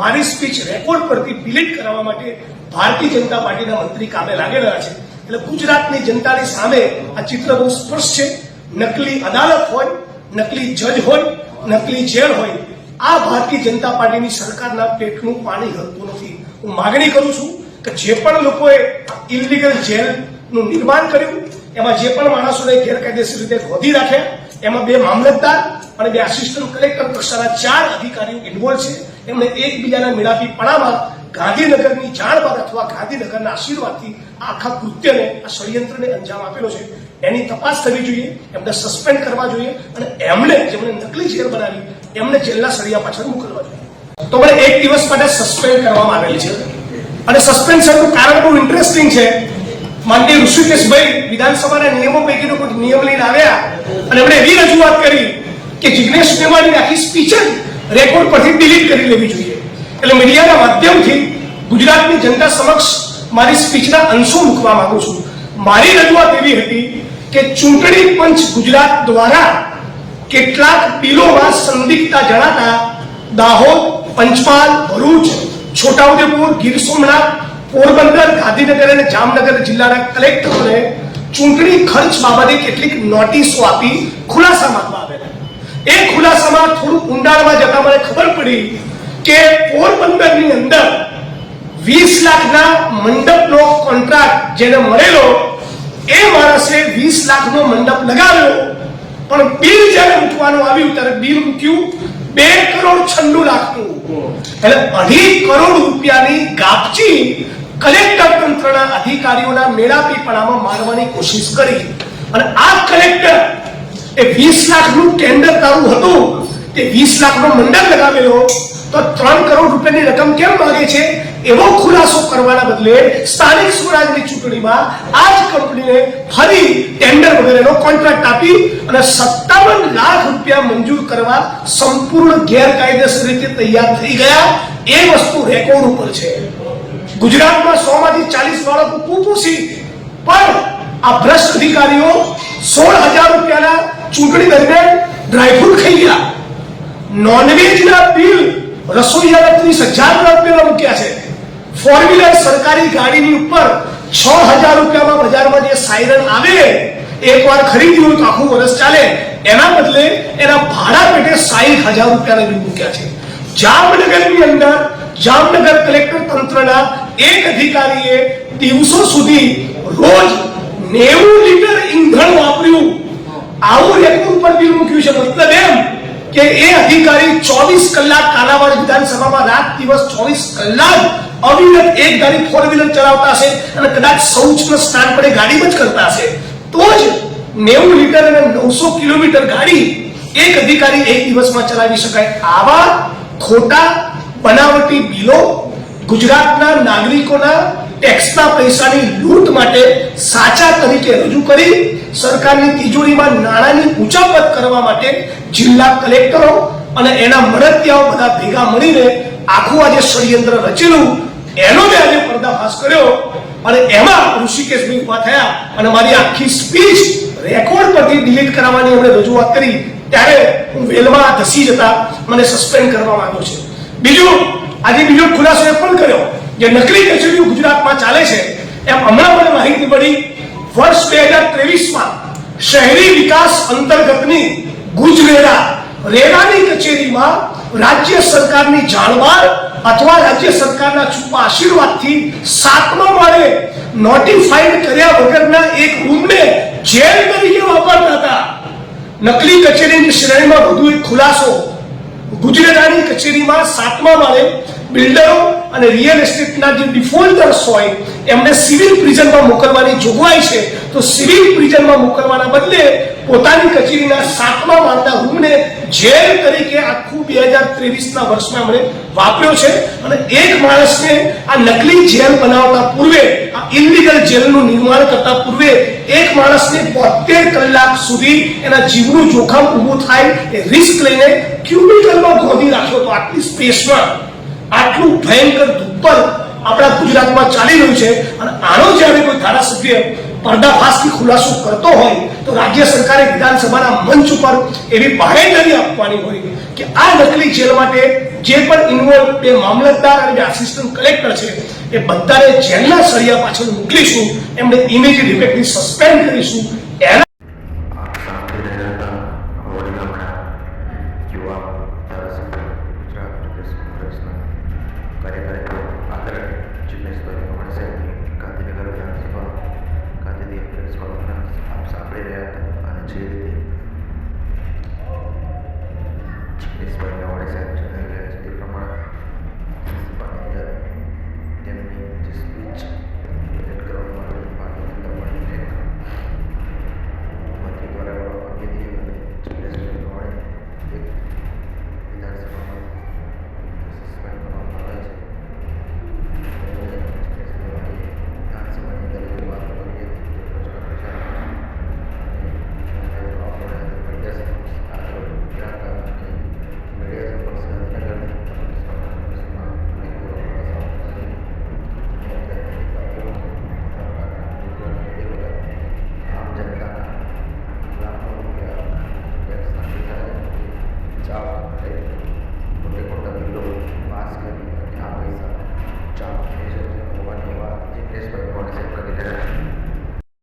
મારી speech record પરથી delete કરાવવા માટે ભારતીય જનતા પાર્ટીના મંત્રી કામે લાગેલા છે. એટલે ગુજરાતની જનતાની સામે આ ચિત્ર બહુ સ્પષ્ટ છે. નકલી અદાલત હોય, નકલી જજ હોય, નકલી જેલ હોય, આ ભારતીય જનતા પાર્ટીની સરકારના પેટનું પાણી હલતું નથી. હું માગણી કરું છું કે જે પણ લોકોએ ઇલીગલ જેલનું નિર્માણ કર્યું, એમાં જે પણ માણસોને ગેરકાયદેસર રીતે ગોધી રાખ્યા, એમાં બે મામલતદાર અને બે આસિસ્ટન્ટ કલેક્ટર કક્ષાના ચાર અધિકારીઓ ઇન્વોલ્વ છે. એમણે એકબીજાના મેળાપી પણામાં ગાંધીનગરની જાણ બાદ અથવા ગાંધીનગરના આશીર્વાદથી આખા કૃત્યને, આ ષડયંત્રને અંજામ આપેલો છે. એની તપાસ થવી જોઈએ, એમને સસ્પેન્ડ કરવા જોઈએ અને એમણે જેમણે નકલી જેલ બનાવી એમને જેલના સળિયા પાછળ મોકલવા જોઈએ. તો મને એક દિવસ માટે સસ્પેન્ડ કરવામાં આવેલી છે. અને સસ્પેન્શનનું કારણ બહુ ઇન્ટરેસ્ટિંગ છે. માનનીય ઋષિકેશભાઈ વિધાનસભાના નિયમો પૈકીનો કોઈ નિયમ લઈને આવ્યા અને એમણે એવી રજૂઆત કરી કે જિગ્નેશ મેવાણીની આખી સ્પીચ જ રેકોર્ડ પરથી ડિલીટ કરી લેવી જોઈએ. એટલે મીડિયાના માધ્યમથી ગુજરાતની જનતા સમક્ષ મારી સ્પીચના અંશો મૂકવા માંગુ છું. મારી રજૂઆત એવી હતી કે ચૂંટણી પંચ ગુજરાત દ્વારા કેટલાક બિલોમાં સંદિગ્ધતા જણાતા દાહોદ, પંચમહાલ, ભરૂચ, છોટાઉદેપુર, ગીર સોમનાથ, પોરબંદર, ગાંધીનગર અને જામનગર જિલ્લાના કલેક્ટરોને ચૂંટણી ખર્ચ બાબતે કેટલીક નોટિસો આપી ખુલાસા માંગવા એ ખુલાસામાં થોડું ઊંડાણમાં જતા મને ખબર પડી કે પોરબંદરની અંદર વીસ લાખના મંડપનો કોન્ટ્રાક્ટ જેને મળેલો, એ માણસે વીસ લાખનો મંડપ લગાવ્યો. પણ બિલ જ્યારે મૂકવાનું આવ્યું, ત્યારે બિલ મૂક્યું બે કરોડ છન્નું લાખનું. એટલે અઢી કરોડ રૂપિયાની ગાપચી કલેક્ટર તંત્રના અધિકારીઓના મેળાપીપણામાં મારવાની કોશિશ કરી. અને આ કલેક્ટર એ વીસ લાખનું ટેન્ડર તારું હતું તે વીસ લાખનો મંડળ લગાવેલો તો ત્રણ કરોડ રૂપિયાની રકમ કેમ માંગે છે? એવો ખુલાસો કરવાના બદલે સ્થાનિક સ્વરાજની ચૂંટણીમાં આ જ કંપનીને ફરી ટેન્ડર વગેરેનો કોન્ટ્રાક્ટ આપી અને સત્તાવન લાખ રૂપિયા મંજૂર કરવા સંપૂર્ણ ગેરકાયદેસર રીતે તૈયાર થઈ ગયા. એ વસ્તુ રેકોર્ડ ઉપર છે. ગુજરાતમાં સો માંથી ચાલીસ બાળકો કુપોષી પણ આ ભ્રષ્ટ અધિકારીઓ સોળ હજાર રૂપિયાના ચૂંટણી દરમિયાન ડ્રાયફ્રૂટ ખાઈ ગયા નોનવેજના બિલ રસોઈયાના ત્રીસ હજાર રૂપિયા મૂક્યા છે ફોર વ્હીલર સરકારી ગાડીની ઉપર છ હજાર રૂપિયામાં બજારમાં જે સાયરન આવે એકવાર ખરીદી હોય તો આખું વર્ષ ચાલે એના બદલે એના ભાડા પેટે સાહીઠ હજાર રૂપિયાના બિલ મૂક્યા છે જામનગરની અંદર જામનગર કલેક્ટર તંત્રના એક અધિકારીએ દિવસો સુધી રોજ નેવું લીટર ઈંધણ વાપર્યું આવું રેકોર્ડ ઉપર બિલ મૂક્યું છે. મતલબ એમ કે એ અધિકારી ચોવીસ કલાક કાલાવાડ વિધાનસભામાં રાત દિવસ ચોવીસ કલાક અવિરત એક ગાડી ફોર વ્હીલર ચલાવતા હશે અને કદાચ શૌચના સ્થાન પર ગાડી જ કરતા હશે. તો જ નેવું લીટર અને નવસો કિલોમીટર ગાડી એક અધિકારી એક દિવસમાં ચલાવી શકાય. આવા ખોટા બનાવટી બિલો ગુજરાતના નાગરિકોના ટેક્સના પૈસાની લૂંટ માટે સાચા તરીકે રજૂ કરી સરકારની તિજોરીમાં નાણાંની ઉચાપત કરવા માટે જિલ્લા કલેક્ટરો અને એના મળતિયાઓ બધા ભેગા મળીને આખું આજે ષડયંત્ર રચેલું. એનો મેં આજે પર્દાફાશ કર્યો અને એમાં ઋષિકેશભાઈ ઊભા થયા અને મારી આખી સ્પીચ રેકોર્ડ પરથી ડિલીટ કરાવવાની એમણે રજૂઆત કરી. ત્યારે હું વેલમાં ધસી જતા મને સસ્પેન્ડ કરવા માંગ્યો છે. બીજું, આજે બીજો ખુલાસો એ પણ કર્યો જે નકલી કચેરીઓ ગુજરાતમાં ચાલે છે એમ હમણાં મને માહિતી પડી, વર્ષ બે હજાર ત્રેવીસમાં શહેરી વિકાસ અંતર્ગતની ગુજરાત રેરાની કચેરીમાં રાજ્ય સરકારની જાણવાર અથવા રાજ્ય સરકારના છુપા આશીર્વાદથી સાતમા માળે નોટિફાઈડ કર્યા વગરના એક રૂમને જેલ તરીકે વાપરતા હતા. નકલી કચેરીની શ્રેણીમાં વધુ એક ખુલાસો. ગુજરાતની કચેરીમાં સાતમા માળે બિલ્ડરો અને રિયલ એસ્ટેટના જે ડિફોલ્ટર્સ હોય, એમને સિવિલ પ્રિઝનમાં મોકલવાની જોગવાઈ છે, તો સિવિલ પ્રિઝનમાં મોકલવાના બદલે પોતાની કચેરીના સાતમા માળના રૂમને જેલ તરીકે આખું બે હજાર ત્રેવીસના વર્ષમાં એમણે વાપર્યો છે. અને એક માણસને આ નકલી જેલ બનાવતા પૂર્વે, આ ઇલિગલ જેલનું નિર્માણ કરતા પૂર્વે, એક માણસને બોતેર કલાક સુધી એના જીવનું જોખમ ઊભું થાય એ રિસ્ક લઈને ક્યુબિકલમાં ગોધી રાખ્યો તો આટલી સ્પેસમાં આટલું ભયંકર દુપ્પર આપણા ગુજરાતમાં ચાલી રહ્યું છે અને આનો જ્યારે કોઈ ધારાસભ્ય પર્દાફાશથી ખુલાસો કરતો હોય તો રાજ્ય સરકારે વિધાનસભાના મંચ ઉપર એવી બાહેંધરી આપવાની હોય કે આ નકલી જેલ માટે જે પણ ઇન્વોલ્વ બે મામલતદાર અને આસિસ્ટન્ટ કલેક્ટર છે, એ બધાને જેલના સળિયા પાછળ મોકલીશું એમને ઇમિડિયેટ ડિફેક્ટની સસ્પેન્ડ કરીશું. એના હતા